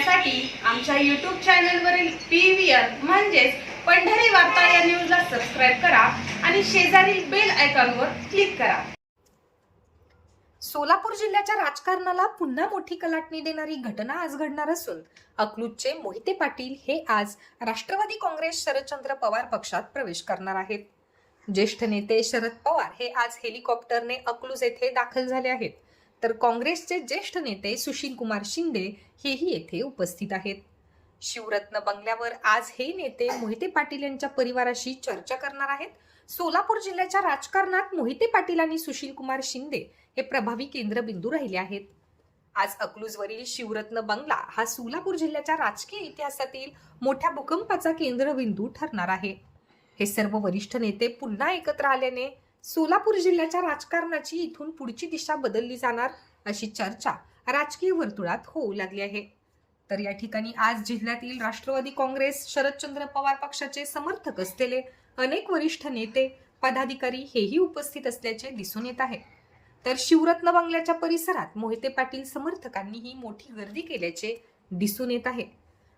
पाहण्यासाठी आमच्या यूट्यूब चॅनलवरील पी व्ही आर म्हणजेच पंढरी वार्ता या न्यूजला सबस्क्राईब करा आणि शेजारील बेल आयकॉनवर क्लिक करा. सोलापूर जिल्ह्याच्या राजकारणाला पुन्हा मोठी कलाटणी देणारी घटना आज घडणार असून अकलूजचे मोहिते पाटील हे आज राष्ट्रवादी काँग्रेस शरदचंद्र पवार पक्षात प्रवेश करणार आहेत. ज्येष्ठ नेते शरद पवार हे आज हेलिकॉप्टरने अकलूज येथे दाखल झाले आहेत. तर काँग्रेसचे ज्येष्ठ नेते सुशील कुमार शिंदे हेही येथे उपस्थित आहेत. शिवरत्न बंगल्यावर आज हे नेते मोहिते पाटील यांच्या परिवाराशी चर्चा करणार आहेत. सोलापूर जिल्ह्याच्या राजकारणात मोहिते पाटील आणि सुशील कुमार शिंदे हे प्रभावी केंद्रबिंदू राहिले आहेत. आज अकलूजवरील शिवरत्न बंगला हा सोलापूर जिल्ह्याच्या राजकीय इतिहासातील मोठ्या भूकंपाचा केंद्रबिंदू ठरणार आहे. हे सर्व वरिष्ठ नेते पुन्हा एकत्र आल्याने सोलापूर जिल्ह्याच्या राजकारणाची इथून पुढची दिशा बदलली जाणार अशी चर्चा राजकीय वर्तुळात होऊ लागली आहे. तर या ठिकाणी आज जिल्ह्यातील राष्ट्रवादी काँग्रेस शरदचंद्र पवार पक्षाचे समर्थक असलेले अनेक वरिष्ठ नेते पदाधिकारी हेही उपस्थित असल्याचे दिसून येत आहे. तर शिवरत्न बंगल्याच्या परिसरात मोहिते पाटील समर्थकांनीही मोठी गर्दी केल्याचे दिसून येत आहे.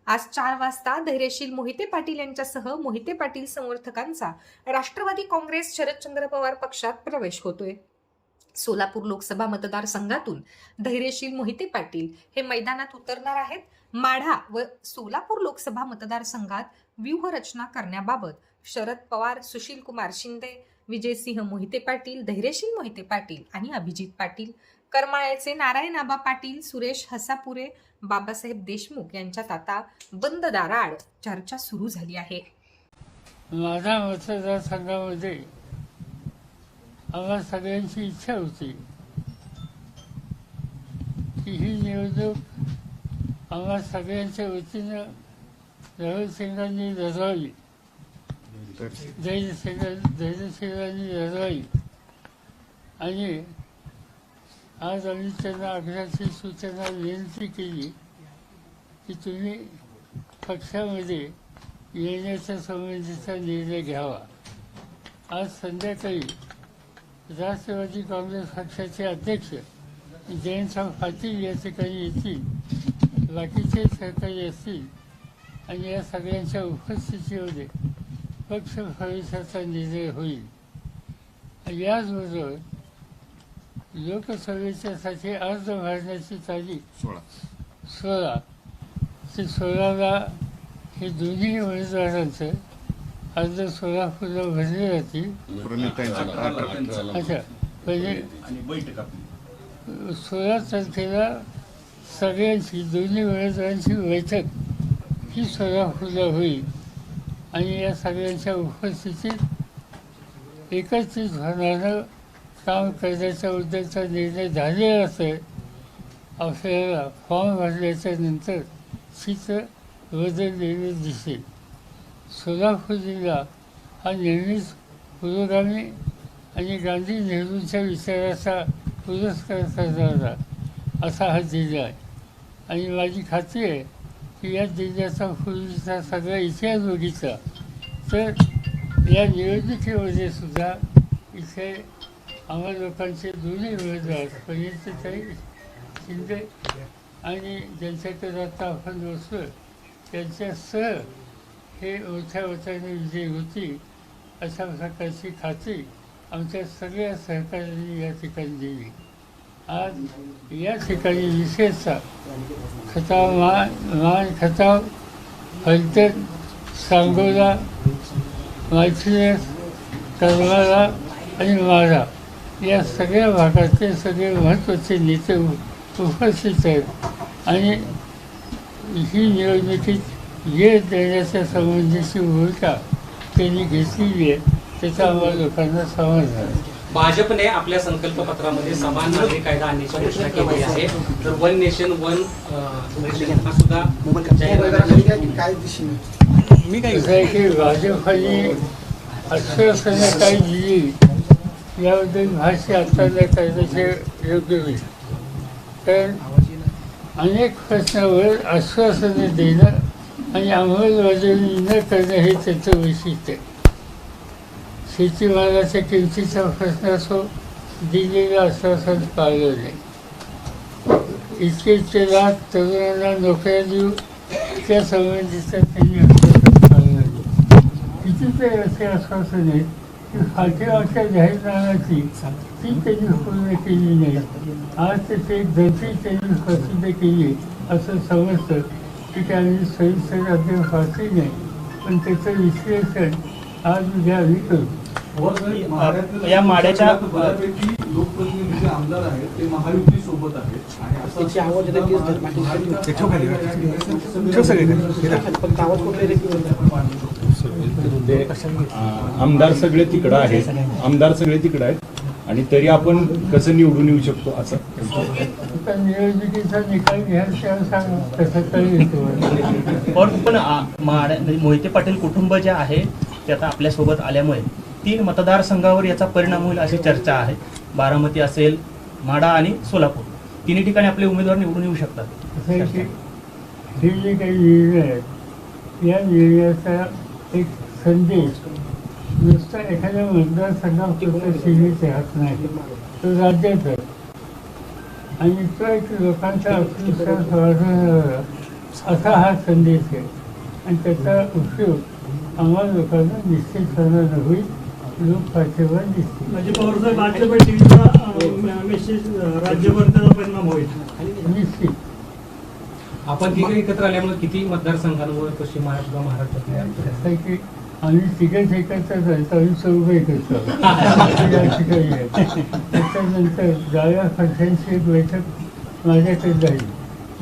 आज चार वाजता धैर्यशील मोहिते पाटील यांच्यासह मोहिते पाटील समर्थकांचा राष्ट्रवादी काँग्रेस शरदचंद्र पवार पक्षात प्रवेश होतोय. सोलापूर लोकसभा मतदारसंघातून धैर्यशील मोहिते पाटील हे मैदानात उतरणार आहेत. माढा व सोलापूर लोकसभा मतदारसंघात व्यूहरचना करण्याबाबत शरद पवार सुशील कुमार शिंदे विजयसिंह मोहिते पाटील धैर्यशील मोहिते पाटील आणि अभिजित पाटील करमाळ्याचे नारायण आबा पाटील सुरेश हसापुरे बाबासाहेब देशमुख यांच्यात आता बंद दाराआड चर्चा सुरू झाली आहे. माझ्या मतदारसंघामध्ये आम्हा सगळ्यांची इच्छा होती की ही निवडणूक आम्हा सगळ्यांच्या वतीनं धैर्यसिंगांनी लढवावी. धैर्यसिंग धैर्यसिंगांनी लढवावी. आणि आज आम्ही त्यांना आग्रहाची सूचना विनंती केली की तुम्ही पक्षामध्ये येण्याच्या संबंधीचा निर्णय घ्यावा. आज संध्याकाळी राष्ट्रवादी काँग्रेस पक्षाचे अध्यक्ष जयंतराव पाटील या ठिकाणी येतील बाकीचे सहकारी असतील आणि या सगळ्यांच्या उपस्थितीमध्ये पक्ष प्रवेशाचा निर्णय होईल. याचबरोबर लोकसभेच्यासाठी अर्ज भरण्याची तारीख सोळा. सोळा. ते सोळाला हे दोन्ही उमेदवारांचं अर्ज सोलापूरला भरले जातील. अच्छा. म्हणजे आणि बैठक आपली. सोळा तारखेला सगळ्यांची दोन्ही उमेदवारांची बैठक ही सोलापूरला होईल. आणि या सगळ्यांच्या उपस्थितीत एकत्रित होणारं काम करण्याच्या उद्देशाचा निर्णय झालेला असेल आपल्याला फॉर्म भरल्याच्या नंतर चित्र बदललेले दिसेल. सोलापूर जिल्हा हा नेहमीच पुरोगामी आणि गांधी नेहरूंच्या विचाराचा पुरस्कार करणारा असा हा जिल्हा आहे. आणि माझी खात्री आहे की या जिल्ह्याचा पूर्वीचा सगळा इतिहास बघितला तर या निवडणुकीमध्ये सुद्धा इथे आम्हा लोकांचे दोन्ही उमेदवार पंडितताई शिंदे आणि ज्यांच्याकडे आता आपण बसलो त्यांच्यासह हे मोठ्या मताने विजयी होती अशा प्रकारची खात्री आमच्या सगळ्या सहकाऱ्यांनी या ठिकाणी दिली. आज या ठिकाणी विशेषतः खताव मा मान खताव फलटण सांगोला मायथिनेस करमाळा आणि मारा या सगळ्या भागातले सगळे महत्त्वाचे नेते उपस्थित आहेत. आणि ही निवडणुकीत यश देण्याच्या संबंधीची भूमिका त्यांनी घेतलेली आहे. त्याचा आम्हाला लोकांना समाधान आहे भाजपने आपल्या संकल्पपत्रामध्ये समान नागरी कायदा आणण्याची घोषणा केली आहे. तर वन नेशन वन हा सुद्धा मी काय भाजपने आश्वासनं काही दिली. याबद्दल भाष्य आता न योग्य होईल. कारण अनेक प्रश्नावर आश्वासनं देणं आणि अंमलबजावणी न करणं हे त्याचं वैशिष्ट्य. आहे शेतीमालाच्या किमतीचा प्रश्न असो दिलेलं आश्वासन पाळलं नाही. इतके इतके लाख तरुणांना नोकऱ्या देऊ त्या संबंधीचं त्यांनी आश्वासन पाळलं किती ते असे आश्वासन आहेत की फाटेवरच्या जाहीरनाम्याची ती त्यांनी पूर्ण केली नाही आज त्याची एक धरती त्यांनी प्रसिद्ध केली असं समजतं की त्यांनी सविस्तर अद्याप वाचली नाही पण त्याचं विश्लेषण आज उद्या आम्ही करू या माड्याच्या लोकप्रतिनिधी जे आमदार आहेत ते महायुती सोबत आहेत आणि असं त्याची आवाज आमदार सगळे तिकडं आहेत. आमदार सगळे तिकडं आहेत. आणि तरी आपण कसं निवडून येऊ शकतो असं. निवडणुकीचा निकाल पण म्हणजे मोहिते पाटील कुटुंब जे आहे ते आता आपल्यासोबत आल्यामुळे तीन मतदारसंघावर याचा परिणाम होईल अशी चर्चा आहे. बारामती असेल माडा आणि सोलापूर. तिन्ही ठिकाणी आपले उमेदवार निवडून येऊ शकतात. हे जे काही निर्णय आहेत या निर्णयाचा एक संदेश नुसता एखाद्या मतदारसंघापुरता सीमित राहत नाही. तो राज्यात आहे. आणि तो एक लोकांचा आत्मविश्वास वाढवणारा असा हा संदेश आहे. आणि त्याचा उपयोग आम्हाला लोकांना निश्चितपणानं होईल. लोक पाठिंबा दिसतील. म्हणजे पवारसाहेब आजच्या बैठकीचा मेसेज राज्यभर त्याचा परिणाम होईल. निश्चित. आपण तिघे एकत्र आल्यामुळे किती मतदारसंघांवर पश्चिम महाराष्ट्र महाराष्ट्रातल्या आहे की आम्ही तिघेच एकत्र जायचं आम्ही चौघ एकत्र आहे. त्याच्यानंतर डाव्या पक्षांची एक बैठक माझ्याकडे जाईल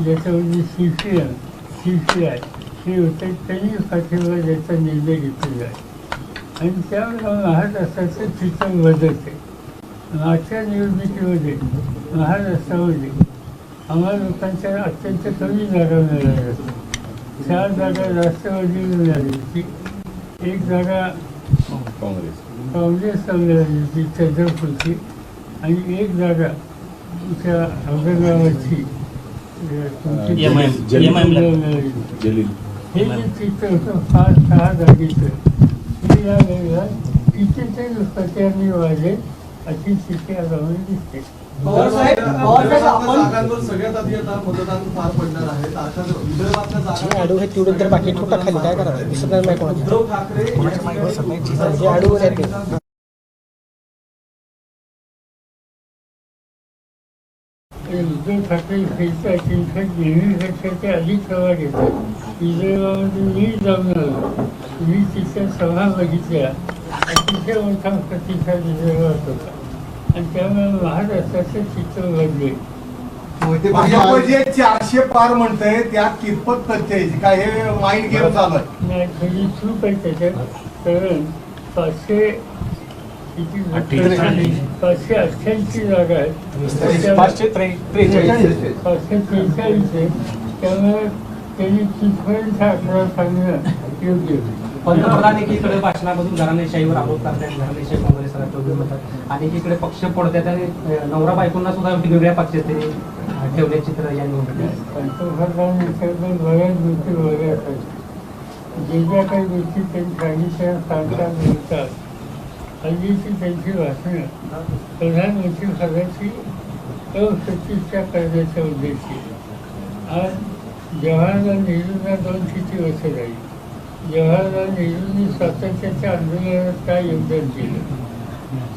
ज्याच्यामध्ये C C M C C I हे होते. त्यांनी पाठिंबा द्यायचा निर्णय घेतलेला आहे. आणि त्यावेळेला महाराष्ट्राचं चित्र बदलते. मागच्या निवडणुकीमध्ये महाराष्ट्रामध्ये आम्हाला लोकांच्या अत्यंत कमी जागा मिळाल्या. चार जागा राष्ट्रवादीला मिळाली. होती एक जागा काँग्रेस. काँग्रेसला मिळाली होती चंद्रपूरची आणि एक जागा त्या औरंगाबादची हे जे चित्र होतं फार सहा जागेचं. हे या वेळेला कितीतरी पत्यांनी वाढले अशी आगामी दिसते. हे तर बाकी ठोका खाली काय दिसत नाही कोणाच्या उद्धव ठाकरे हे उद्धव त्यांच्या ते अधिक प्रवाह घेतात विदर्भामध्ये मी जाऊन आलो मी तिथल्या सभा बघितल्या. अतिशय मोठा प्रतिसाद विदर्भात होता. आणि त्यामुळे महाराष्ट्राचं चित्र बदले भाजप जे चारशे पार म्हणतंय त्यात कितपत तथ्य आहे काय हे माइंड गेम चालू आहे. नाही आहे त्याच्यात. कारण पाचशे किती पाचशे अठ्ठ्याऐंशी जागा आहेत. पाचशे त्रेचाळीस. आहे. त्यामुळे त्यांनी तिथपर्यंत आकडा सांगणं योग्य होईल. पंतप्रधान एकीकडे भाषणामधून घराणेशाहीवर आरोप करतात घराणेशाही काँग्रेस राष्ट्रवादी म्हणतात आणि एकीकडे पक्ष पडतात आणि अं, नवरा बायकोंना सुद्धा वेगवेगळ्या पक्षात त्यांनी ठेवले चित्र या निवडणुकीत. पंतप्रधान विचारतात बऱ्याच गोष्टी वेगळ्या असतात जे ज्या काही गोष्टी त्यांनी सांगितल्या सांगतात बोलतात हल्लीची त्यांची भाषणं. प्रधानमंत्री पदाची अप्रतिष्ठा करण्याच्या उद्देशी आज जवाहरलाल नेहरूंना दोन किती वर्ष झाली जवाहरलाल नेहरूंनी स्वातंत्र्याच्या आंदोलनात काय योगदान केलं.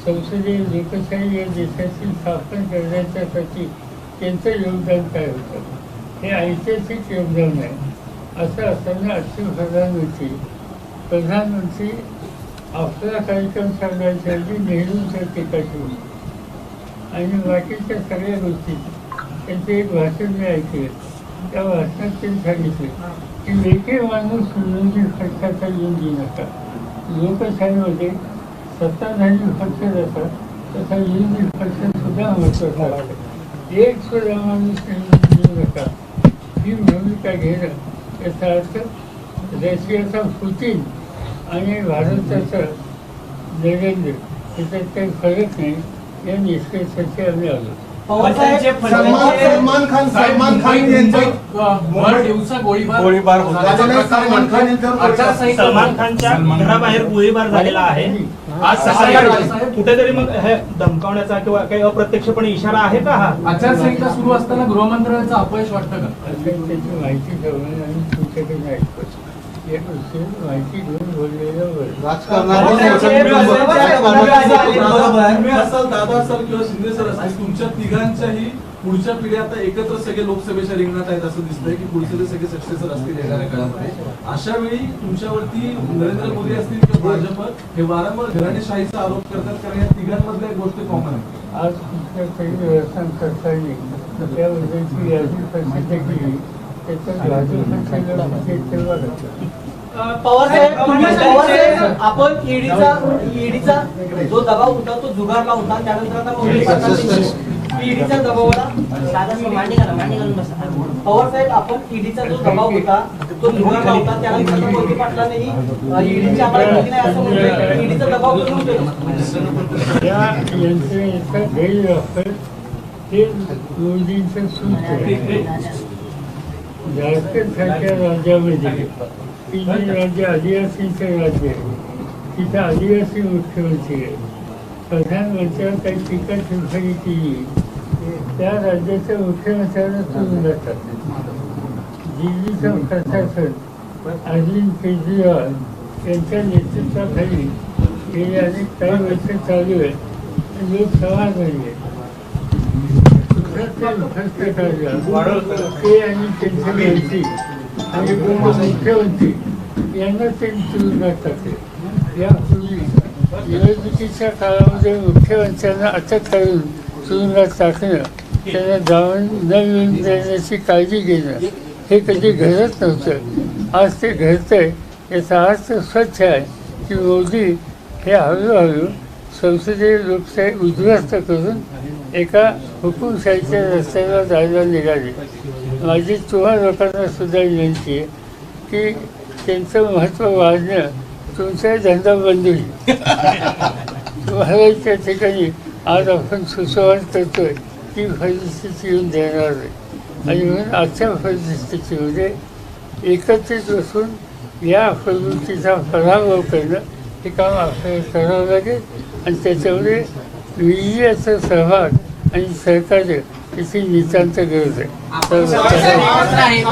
संसदीय लोकशाही या देशाची स्थापन करण्याच्यासाठी त्यांचं योगदान काय होतं? हे ऐतिहासिक योगदान आहे असं असताना आजचे प्रधानमंत्री प्रधानमंत्री आपला कार्यक्रम सांगायसाठी ऐवजी नेहरूंच्या होती आणि बाकीच्या सगळ्या गोष्टी त्यांचं एक भाषण मी ऐकलं. त्या भाषणात त्यांनी सांगितलं की माणूस विरोधी पक्षाचा येऊन देऊ लोकशाहीमध्ये सत्ताधारी पक्ष जातात तसा विरोधी पक्ष सुद्धा महत्त्वाचा आहे. एक सुद्धा माणूस निवडून नका. ही भूमिका घेणं याचा अर्थ रशियाचा पुतीन आणि भारताचा नरेंद्र याच्यात काही फरक नाही. या निष्कर्षाचे आम्ही आलो. सलमान सलमान खान सलमान खान यांचं गोळीबार. सलमान खान यांच्यावर सलमान खानच्या घराबाहेर गोळीबार झालेला आहे. आज सकाळी कुठेतरी मग हे धमकावण्याचा किंवा काही अप्रत्यक्षपणे इशारा आहे का हा? आचारसंहिता सुरू असताना गृहमंत्र्यांचं अपयश वाटतं का? माहिती ठेवून आणि तुमच्याकडे ऐकतो तुमच्या तिघांच्याही पुढच्या पिढ्या आता एकत्र सगळे लोकसभेच्या रिंगणात आहेत असं दिसतंय की पुढचे ते सगळे सक्सेसर असतील येणाऱ्या काळामध्ये. अशा वेळी तुमच्यावरती नरेंद्र मोदी असतील किंवा भाजप हे वारंवार घराणेशाहीचा आरोप करतात कारण या तिघांमधल्या एक गोष्ट कॉमन आहे. आज तुमच्याकडे व्यवस्थान करताना त्याबद्दलची यादी प्रसिद्ध केली. त्याच्यात भाजपचे तेव्हा पवार साहेब पवार साहेब आपण ईडीचा ईडीचा जो दबाव होता तो जुगारला होता. त्यानंतर आता मोदी सरकारने ईडीच्या दबावाला पवार साहेब आपण ईडीचा जो दबाव होता तो जुगारला होता. त्यानंतर मोदी पाटलांनी ईडीची आम्हाला माहिती नाही असं म्हणतोय. ईडीचा दबाव कमी होतोय या यंत्रणेचा गैरवापर हे मोदींचं सूत्र झारखंड सारख्या राज्यामध्ये. जे राज्य आदिवासींचं राज्य आहे. तिथं आदिवासी मुख्यमंत्री आहे. प्रधानमंत्र्यांवर काही टीका टिप्पणी केली त्या राज्याच्या मुख्यमंत्र्यांना चुरून जातात. दिल्लीचं प्रशासन अरविंद केजरीवाल यांच्या नेतृत्वाखाली गेली अनेक काही वर्ष चालू आहे. लोक समाधानी आहेत गुजरातचे भ्रष्टाचार ते आणि त्यांचे मंत्री आणि मुख्यमंत्री यांना ते. तुरुंगात टाकले यापूर्वी निवडणुकीच्या काळामध्ये मुख्यमंत्र्यांना अटक करून तुरुंगात टाकणं त्यांना जाऊन न मिळून देण्याची काळजी घेणं हे कधी घडत नव्हतं. आज ते घडतंय याचा अर्थ स्वच्छ आहे की मोदी हे हळूहळू संसदीय लोकशाही उद्ध्वस्त करून एका हुकुमशाहीच्या रस्त्याला जायला निघाले. माझी तुम्हा लोकांना सुद्धा विनंती आहे की त्यांचं महत्त्व वाढणं तुमचा धंदा बंद होईल तुम्हाला त्या ठिकाणी आज आपण सुसंवाद करतोय ती परिस्थिती येऊन देणार आहे. आणि म्हणून आजच्या परिस्थितीमध्ये एकत्रित बसून या प्रवृत्तीचा पराभव करणं हे काम आपल्याला करावं लागेल. आणि त्याच्यामध्ये मीडियाचा सहभाग आणि सहकार्य याची नितांत गरज आहे. साहेब